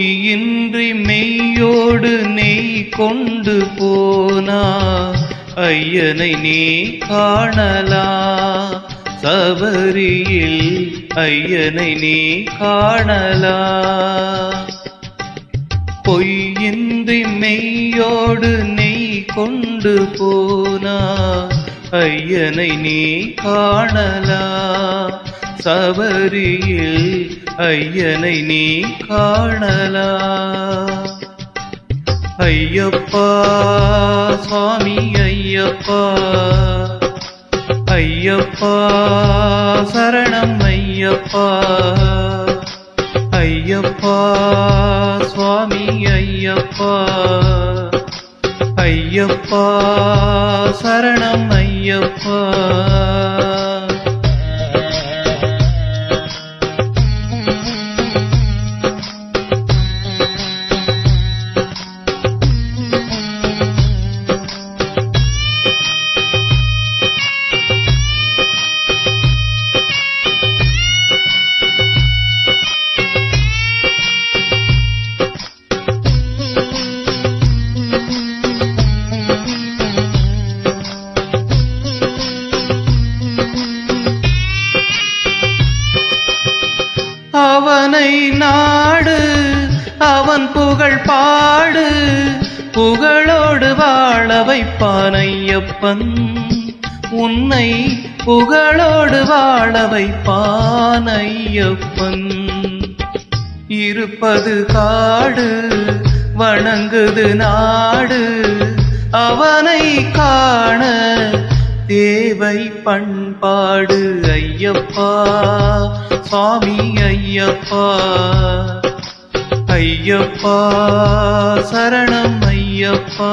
பொய்யின்றி மெய்யோடு நெய் கொண்டு போனா ஐயனை நீ காணலா? சபரியில் ஐயனை நீ காணலா? பொய்யின்றி மெய்யோடு நெய் கொண்டு போனா ஐயனை நீ காணலா? சபரியில் ஐயனை நீ காணலா? ஐயப்பா சுவாமி ஐயப்பா. ஐயப்பா சரணம் ஐயப்பா. ஐயப்பா சுவாமி ஐயப்பா. ஐயப்பா சரணம் ஐயப்பா. அவனை நாடு அவன் புகழ் பாடு. புகழோடு வாழ வைப்பான் ஐயப்பன். உன்னை புகழோடு வாழ வைப்பான் ஐயப்பன். இருப்பது காடு வணங்குது நாடு. அவனை காண தேவை பண்பாடு ஐயப்பா சுவாமி ஐயப்பா. ஐயப்பா சரணம் ஐயப்பா.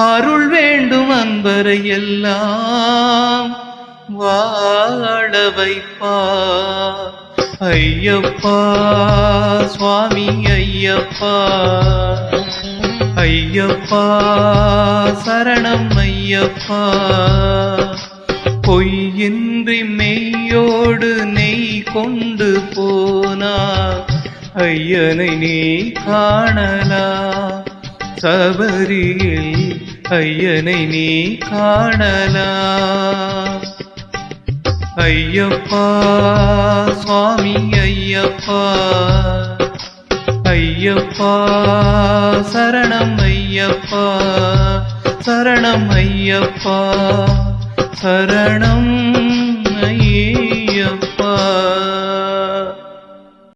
அருள் வேண்டும் அன்பரை எல்லாம். வாழ வைப்பா. ஐயப்பா சுவாமி ஐயப்பா. ஐயப்பா சரணம் ஐயப்பா. பொய்யின்றி மெய்யோடு நெய் கொண்டு போனா. ஐயனை நீ காணலா சபரியில் ஐயனை நீ காணலா? ஐயப்பா சுவாமி ஐயப்பா ஐயப்பா சரணம் ஐயப்பா சரணம் ஐயப்பா சரணம் ஐயப்பா.